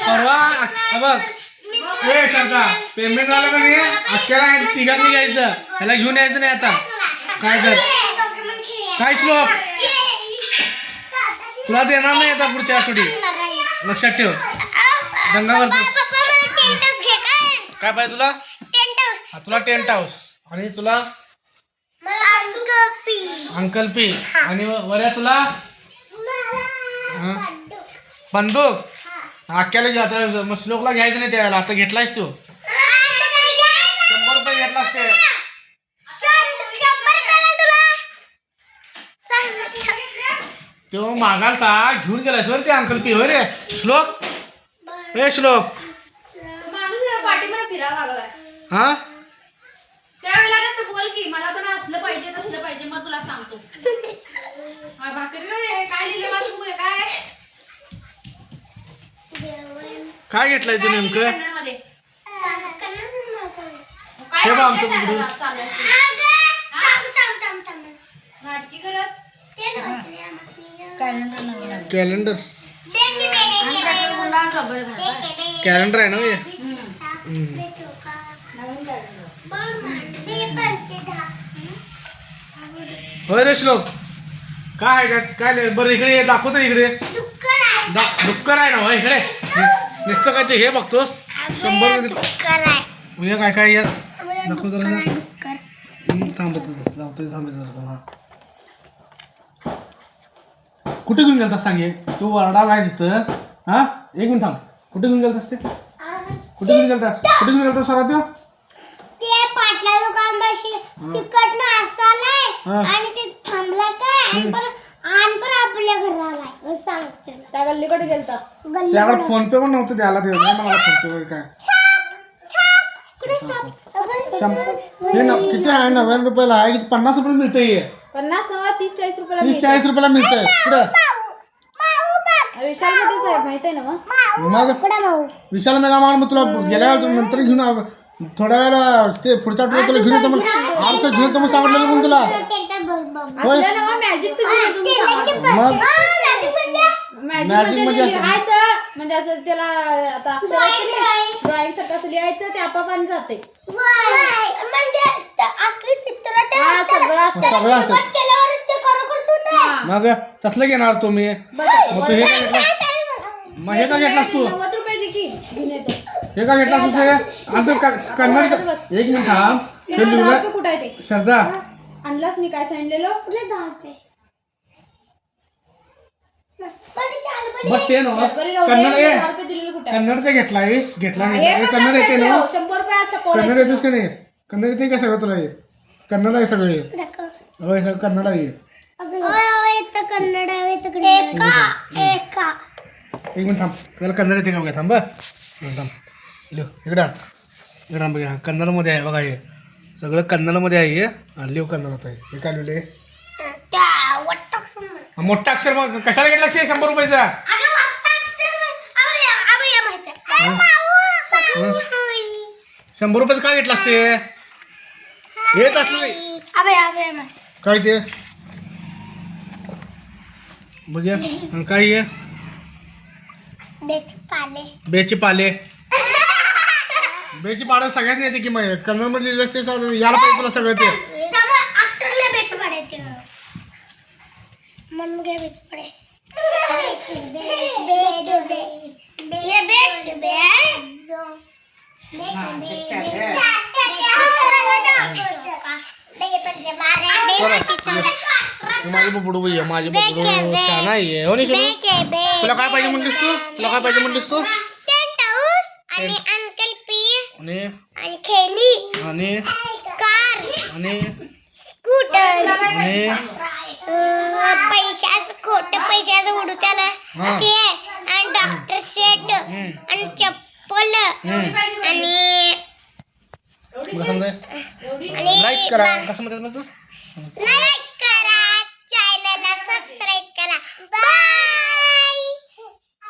परवा बघ. ए शांता पेमेंट झालं का नाही? अख्ख्याला तिघांनी घ्यायचं. ह्याला घेऊन यायचं नाही आता. काय कर? काय श्लोक? तुला देणार नाही आता पुढच्या आठवडी. लक्षात ठेव. दंगा करतो काय पाहिजे तुला? हा, तुला टेंट हाऊस आणि तुला? Uncle P. आणि व- वऱ्या तुला? बंदूक. अख्ख्याला घे आता मग श्लोकला घ्यायचं नाही त्यावेळेला. आता घेतलायस तू. शंभर रुपये घेतलास ते. तो मागालता घेऊन गेलास बरं ते अंकल पी होय रे. श्लोक? ए श्लोक. पाठीमध्ये फिरायला लागलाय. हा? त्यावेळेला कसं बोल की मला पण असलं पाहिजे तसलं पाहिजे मग तुला सांगतो हा, भाकरी रे, हे काय लिहिलं माझं बुक आहे काय काय घेतलंय तू काय नेमकं हे बघ आमचं करत? Calendar calendar. आहे ना हे? होय रे श्लोक. काय आहे का- काय नाही बरं इकडे ये, दाखव तर इकडे. दा- डुक्कर आहे ना होय इकडे. नुसतं काय ते हे बघतोस? शंभर उद्या काय काय यात दाखव जरा थांबत लावतो थांबत जरा. हा. कुठे घेऊन गेलतास सांग? तू वरडाला आहे तिथं. हा? एक मिनिट थांब. कुठे घेऊन गेलतास ते? कुठे घेऊन गेलतास? कुठे घेऊन गेलतास स्वरा त्यो ते पाटला दुकानपाशी हा. आणि ते थांबला काय? आणि परत आपल्या घराला सांगते त्या गल्लीकडे गेलता. गल्ली त्याकडे फोन पे पण नव्हतं द्यायला ते नाही मला फोन पे वगैरे काय. कुठे साप- आपण- शंभर हे ना किती आहे? नव्याण्णव रुपयाला आहे किती पन्नास रुपये मिळतंय? हे पन्नास तीस चाळीस रुपयाला तीस मिळते. चाळीस रुपयाला मिळतंय. कुठं? माऊ बघ विशाल मध्ये साहेब माहिती आहे ना मग? कुठे विशाल मेगा माल मग तुला गेल्या नंतर घेऊन थोड्या वेळेला ते पुढच्या आठवड्यात तुला घेऊन येतो मग घेऊन येतो मग सांगितलं मग तुला होय. बघ. मग? मॅजिक म्हणजे म्हणजे असं. लिहायचं म्हणजे असं त्याला आता. ड्रॉइंग सारखं असं लिहायचं ते आपापाने जाते. म्हणजे हा. सगळं असतं. असतं. हा. मग तसलं घेणार तुम्ही बस मग तू हे काय घेतलास मग हे का घेतलास तू नव्वद रुपये दे की घेऊन येतो हे का घेतलास तू सगळं? आणि तू क- कन्नड एक मिनिट थांब ते हे कुठं आहे ते? श्रद्धा. आणलास मी काय सांगितलेलं? कुठे दहा रुपये? पण ते आलं पण बस ते ना. बरोबर राहू दे, कन्नड ए दहा रुपये दिलेलं कुठं आहे? कन्नडचं घेतलायस घेतला हे पण कन्नड लक्षात येते ना. ठेव, शंभर रुपये आज सपोर कन्नड येतेस का नाही? कन्नड येते का सगळं तुला हे? कन्नड आहे सगळे दाखव. होय सगळं कन्नड आहे. इथं कन्नड आहे, इथं कन्नड आहे. एका. एका. एक मिनिट थांब. त्याला कन्नड येते का बघा थांब बरं. थांब. लिव इकडे आण. इकडे आण बघा कन्नडमध्ये आहे बघा हे. सगळं कन्नडमध्ये आहे हे. हा, लिव कन्नडात आहे. हे काय लिहिले मोठा अक्षर मग कशाला घेतला शे शंभर रुपयाचा. शंभर रुपयाचं काय घेतलास ते येत असले. काय ते? बघूया. आणि काय आहे बेच पाले बेची पाले बेची पाडे सगळ्यांनी येते की मग कन्नडमध्ये लिहिलं ते सा- यायला पाहिजे तुला सगळं ते. त्यामुळे अक्षरला बेच पाडे ते. म्हणून घे बेच पाडे. हे बेच माझी बबडू बाई आहे माझी बबडू शाना आहे हो नाही सोनू? तुला काय पाहिजे म्हणलीस तू? तुला काय पाहिजे म्हणलीस तू? आणि अंकल पी आणि आणि खेळणी आणि कार आणि स्कूटर. आणि पैशाच खोट पैशाच उडू त्याला ते आणि डॉक्टर सेट आणि चप्पल आणि लाईक करा. कसं म्हणतात लाईक करा. चॅनलला सबस्क्राईब करा. बाय